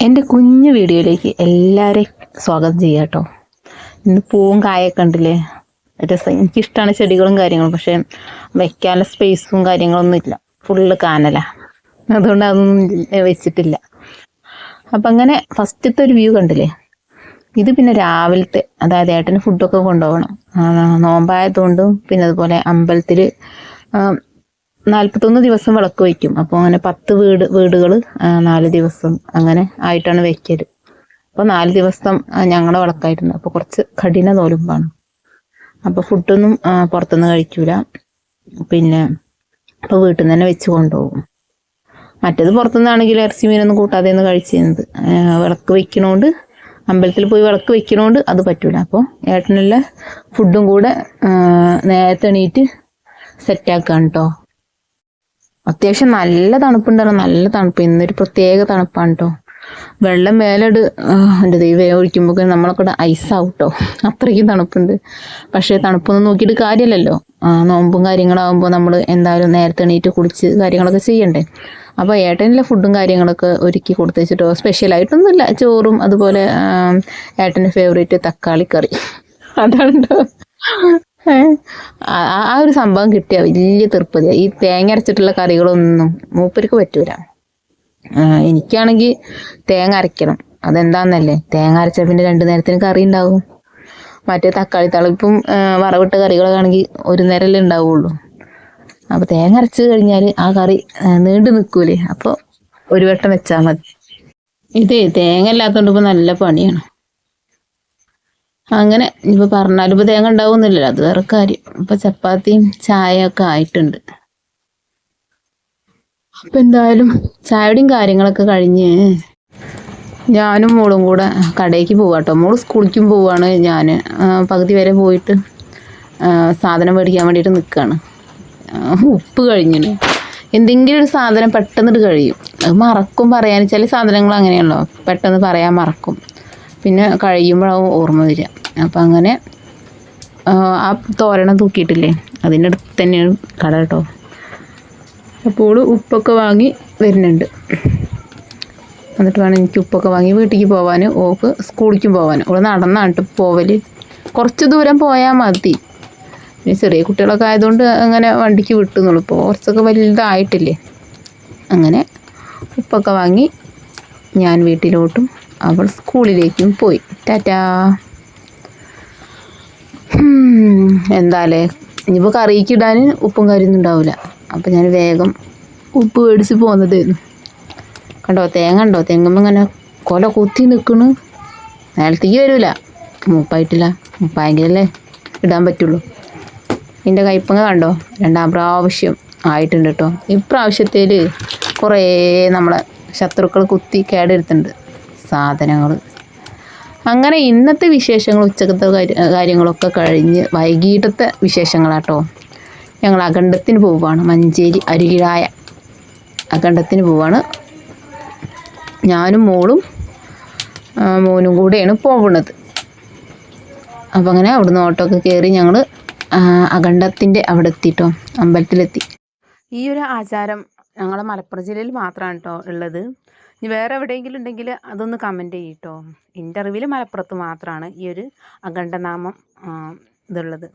എന്റെ കുഞ്ഞു വീഡിയോയിലേക്ക് എല്ലാവരെയും സ്വാഗതം ചെയ്യാം കേട്ടോ ഇന്ന് പൂവും കായൊക്കെ ഉണ്ടല്ലേ രസം. എനിക്കിഷ്ടമാണ് ചെടികളും കാര്യങ്ങളും പക്ഷേ വയ്ക്കാനുള്ള സ്പേസും കാര്യങ്ങളൊന്നും ഇല്ല. ഫുള്ള് കാനല. അതുകൊണ്ട് അതൊന്നും വെച്ചിട്ടില്ല. അപ്പം അങ്ങനെ ഫസ്റ്റത്തെ ഒരു വ്യൂ കണ്ടില്ലേ? ഇത് പിന്നെ രാവിലത്തെ അതായത് ഏട്ടന് ഫുഡൊക്കെ കൊണ്ടുപോകണം. നോമ്പായതുകൊണ്ടും പിന്നെ അതുപോലെ അമ്പലത്തിൽ നാൽപ്പത്തൊന്ന് ദിവസം വിളക്ക് വയ്ക്കും. അപ്പോൾ അങ്ങനെ പത്ത് വീട് വീടുകൾ നാല് ദിവസം അങ്ങനെ ആയിട്ടാണ് വെക്കൽ അപ്പോൾ നാല് ദിവസം ഞങ്ങളുടെ വിളക്കായിട്ടുണ്ട് അപ്പോൾ കുറച്ച് കഠിന നോലുമ്പാണ് അപ്പോൾ ഫുഡൊന്നും പുറത്തൊന്നും പുറത്തുനിന്ന് കഴിക്കൂല. പിന്നെ അപ്പോൾ വീട്ടിൽ നിന്ന് തന്നെ വെച്ച് കൊണ്ടുപോകും. മറ്റേത് പുറത്തുനിന്നാണെങ്കിൽ ഇറച്ചി മീനൊന്നും കൂട്ടാതെ ഒന്ന് കഴിച്ചിരുന്നത്. വിളക്ക് വെക്കണോണ്ട് അമ്പലത്തിൽ പോയി വിളക്ക് വെക്കണോണ്ട് അത് പറ്റൂല. അപ്പോൾ ഏട്ടനുള്ള ഫുഡും കൂടെ നേരത്തെ എണീറ്റ് സെറ്റാക്കാണ് കേട്ടോ അത്യാവശ്യം നല്ല തണുപ്പുണ്ടായിരുന്നു. നല്ല തണുപ്പ്. ഇന്നൊരു പ്രത്യേക തണുപ്പാണ് കേട്ടോ വെള്ളം മേലോട് എന്റെ ദൈവം ഒഴിക്കുമ്പോൾ നമ്മളൊക്കെ ഐസ് ഐസാവും കേട്ടോ അത്രയ്ക്കും തണുപ്പുണ്ട്. പക്ഷേ തണുപ്പൊന്നും നോക്കിയിട്ട് കാര്യമല്ലല്ലോ നോമ്പും കാര്യങ്ങളാകുമ്പോൾ നമ്മൾ എന്തായാലും നേരത്തെ എണീറ്റ് കുളിച്ച് കാര്യങ്ങളൊക്കെ ചെയ്യണ്ടേ. അപ്പോൾ ഏട്ടനിലെ ഫുഡും കാര്യങ്ങളൊക്കെ ഒരുക്കി കൊടുത്തു വെച്ചിട്ടോ സ്പെഷ്യലായിട്ടൊന്നുമില്ല ചോറും അതുപോലെ ഏട്ടന്റെ ഫേവറേറ്റ് തക്കാളി കറി. അതാണ് ആ ഒരു സംഭവം കിട്ടിയ വലിയ തീർപ്പതിയാണ് ഈ തേങ്ങ അരച്ചിട്ടുള്ള കറികളൊന്നും മൂപ്പർക്ക് പറ്റൂല. എനിക്കാണെങ്കിൽ തേങ്ങ അരയ്ക്കണം. അതെന്താന്നല്ലേ? തേങ്ങ അരച്ച പിന്നെ രണ്ടു നേരത്തിന് കറി ഉണ്ടാവും. മറ്റേ തക്കാളി തളിപ്പും വറവിട്ട കറികളൊക്കെ ആണെങ്കിൽ ഒരു നേരമല്ലേ ഉണ്ടാവുള്ളൂ. അപ്പോൾ തേങ്ങ അരച്ച് കഴിഞ്ഞാൽ ആ കറി നീണ്ടു നിൽക്കൂലേ അപ്പോൾ ഒരു വട്ടം വെച്ചാൽ മതി. ഇതേ തേങ്ങ ഇല്ലാത്തതുകൊണ്ട് ഇപ്പോൾ നല്ല പണിയാണ്. അങ്ങനെ ഇപ്പൊ പറഞ്ഞാലും ഇപ്പൊ തേങ്ങ ഉണ്ടാവുന്നില്ലല്ലോ. അത് വേറെ കാര്യം. ഇപ്പൊ ചപ്പാത്തിയും ചായ ഒക്കെ ആയിട്ടുണ്ട്. അപ്പൊ എന്തായാലും ചായയുടെയും കാര്യങ്ങളൊക്കെ കഴിഞ്ഞ് ഞാനും മോളും കൂടെ കടയ്ക്ക് പോവാട്ടോ മോൾ സ്കൂളിലേക്കും പോവാണ് ഞാൻ പകുതി വരെ പോയിട്ട് സാധനം മേടിക്കാൻ വേണ്ടിയിട്ട് നിൽക്കുകയാണ് ഉപ്പ് കഴിഞ്ഞിട്ട് എന്തെങ്കിലും ഒരു സാധനം പെട്ടെന്ന് കഴിയും. അത് മറക്കും പറയാൻ ചില സാധനങ്ങൾ അങ്ങനെയാണല്ലോ. പെട്ടെന്ന് പറയാൻ മറക്കും. പിന്നെ കഴിയുമ്പോഴാവും ഓർമ്മ വരിക. അപ്പം അങ്ങനെ ആ, തോരണം തൂക്കിയിട്ടില്ലേ? അതിന്റെ അടുത്ത് തന്നെയാണ് കട കേട്ടോ. അപ്പോൾ ഉപ്പൊക്കെ വാങ്ങി വരുന്നുണ്ട്. എന്നിട്ട് വേണം എനിക്ക് ഉപ്പൊക്കെ വാങ്ങി വീട്ടിലേക്ക് പോകാൻ ഓക്ക് സ്കൂളിലേക്കും പോകാൻ ഓൾ നടന്നാണ് പോവൽ കുറച്ച് ദൂരം പോയാൽ മതി. ചെറിയ കുട്ടികളൊക്കെ ആയതുകൊണ്ട് അങ്ങനെ വണ്ടിക്ക് വിട്ടുന്നുള്ളൂ. ഇപ്പോൾ കുറച്ചൊക്കെ വലുതായിട്ടില്ലേ. അങ്ങനെ ഉപ്പൊക്കെ വാങ്ങി ഞാൻ വീട്ടിലോട്ടും അവൾ സ്കൂളിലേക്കും പോയി. ടാറ്റാ. എന്താലേ? ഇനിയിപ്പോൾ കറിക്ക് ഇടാൻ ഉപ്പും കറിയൊന്നും ഉണ്ടാവില്ല അപ്പം ഞാൻ വേഗം ഉപ്പ് മേടിച്ച് പോകുന്നതായിരുന്നു കണ്ടോ തേങ്ങ ഉണ്ടോ തെങ്ങുമ്പോൾ ഇങ്ങനെ കൊല കുത്തി നിൽക്കണ് നേരത്തേക്ക് വരില്ല മൂപ്പായിട്ടില്ല. മൂപ്പായെങ്കിലല്ലേ ഇടാൻ പറ്റുള്ളൂ. ഇതിന്റെ കയ്പങ്ങ കണ്ടോ? രണ്ടാം പ്രാവശ്യം ആയിട്ടുണ്ട് കേട്ടോ ഇപ്രാവശ്യത്തേൽ കുറേ നമ്മളെ ശത്രുക്കൾ കുത്തി കേടെടുത്തുണ്ട് സാധനങ്ങൾ. അങ്ങനെ ഇന്നത്തെ വിശേഷങ്ങൾ ഉച്ചക്കത്തെ കാര്യങ്ങളൊക്കെ കഴിഞ്ഞ് വൈകിട്ടത്തെ വിശേഷങ്ങളാട്ടോ. ഞങ്ങൾ അഖണ്ഡത്തിന് പോവുകയാണ്. മഞ്ചേരി അരികിഴായ അഖണ്ഡത്തിന് പോവാണ് ഞാനും മോളും മോനും കൂടെയാണ് പോകുന്നത് അപ്പം അങ്ങനെ അവിടുന്ന് ഓട്ടോ ഒക്കെ കയറി ഞങ്ങൾ അഖണ്ഡത്തിന്റെ അവിടെ എത്തിയിട്ടോ അമ്പലത്തിലെത്തി. ഈ ഒരു ആചാരം ഞങ്ങളെ മലപ്പുറം ജില്ലയിൽ മാത്രമാണ് കേട്ടോ ഉള്ളത്. ഇനി വേറെ എവിടെയെങ്കിലും ഉണ്ടെങ്കിൽ അതൊന്ന് കമന്റ് ചെയ്യട്ടോ എന്റെ അറിവിൽ മലപ്പുറത്ത് മാത്രമാണ് ഈ ഒരു അഖണ്ഡനാമം ഇതുള്ളത്.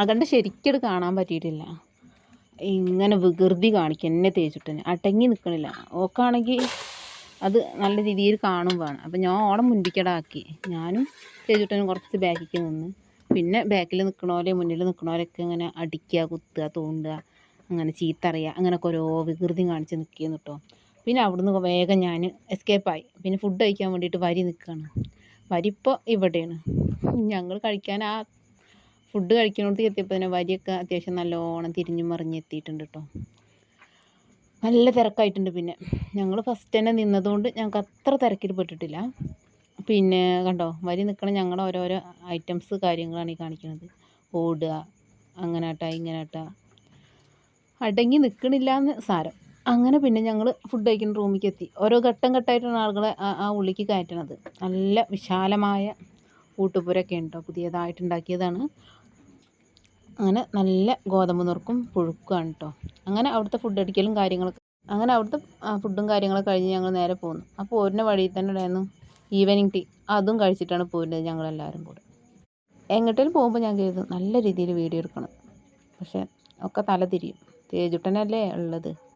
അതുകൊണ്ട് ശരിക്കും കാണാൻ പറ്റിയിട്ടില്ല. ഇങ്ങനെ വികൃതി കാണിക്കുക എന്നെ തേച്ചിട്ട്. അടങ്ങി നിൽക്കണില്ല ഓക്കാണെങ്കിൽ അത് നല്ല രീതിയിൽ കാണും വേണം. അപ്പം ഞാൻ ഓണം മുൻപിക്കടാക്കി. ഞാനും തേച്ചിട്ടനും കുറച്ച് ബാക്കിക്ക് നിന്ന്. പിന്നെ ബാക്കിൽ നിൽക്കണവരെ മുന്നിൽ നിൽക്കണവരൊക്കെ ഇങ്ങനെ അടിക്കുക കുത്തുക തോണ്ടുക അങ്ങനെ ചീത്ത അറിയുക അങ്ങനെയൊക്കെ ഓരോ വികൃതി കാണിച്ച് നിൽക്കുന്നു കേട്ടോ പിന്നെ അവിടുന്ന് വേഗം ഞാൻ എസ്കേപ്പായി പിന്നെ ഫുഡ് കഴിക്കാൻ വേണ്ടിയിട്ട് വരി നിൽക്കുകയാണ് വരി ഇപ്പോൾ ഇവിടെയാണ്. ഞങ്ങൾ കഴിക്കാൻ ആ ഫുഡ് കഴിക്കുന്നിടത്ത് എത്തിയപ്പോൾ തന്നെ വരിയൊക്കെ അത്യാവശ്യം നല്ലോണം തിരിഞ്ഞു മറിഞ്ഞ് എത്തിയിട്ടുണ്ട് കേട്ടോ നല്ല തിരക്കായിട്ടുണ്ട് പിന്നെ. ഞങ്ങൾ ഫസ്റ്റ് തന്നെ നിന്നതുകൊണ്ട് ഞങ്ങൾക്ക് അത്ര തിരക്കിൽ പെട്ടിട്ടില്ല. പിന്നെ കണ്ടോ വരി നിൽക്കണ ഞങ്ങളുടെ ഓരോരോ ഐറ്റംസ് കാര്യങ്ങളാണ് ഈ കാണിക്കുന്നത് ഓടുക അങ്ങനാട്ട ഇങ്ങനാട്ട. അടങ്ങി നിൽക്കണില്ല എന്ന് സാരം. അങ്ങനെ പിന്നെ ഞങ്ങൾ ഫുഡ് കഴിക്കുന്ന റൂമിലേക്ക് എത്തി. ഓരോ ഘട്ടം ഘട്ടമായിട്ടാണ് ആളുകളെ ആ- ഉള്ളിലേക്ക് കയറ്റണത്. നല്ല വിശാലമായ ഊട്ടുപുരൊക്കെ ഉണ്ടോ? പുതിയതായിട്ട് ഉണ്ടാക്കിയതാണ്. അങ്ങനെ നല്ല ഗോതമ്പ് നുറുക്കും പുഴുക്കുമാണ് കേട്ടോ അങ്ങനെ അവിടുത്തെ ഫുഡ് അടിക്കലും കാര്യങ്ങളൊക്കെ അങ്ങനെ അവിടുത്തെ ഫുഡും കാര്യങ്ങളൊക്കെ കഴിഞ്ഞ് ഞങ്ങൾ നേരെ പോന്നു. അപ്പോൾ പോരുന്ന വഴിയിൽ തന്നെ ഉണ്ടായിരുന്നു ഈവനിങ് ടീ അതും കഴിച്ചിട്ടാണ് പോരുന്നത് ഞങ്ങളെല്ലാവരും കൂടെ. എങ്ങോട്ടേലും പോകുമ്പോൾ ഞാൻ കരുതും നല്ല രീതിയിൽ വീഡിയോ എടുക്കണം. പക്ഷേ ഒക്കെ തല തിരിയും. തേജുട്ടനല്ലേ ഉള്ളത്?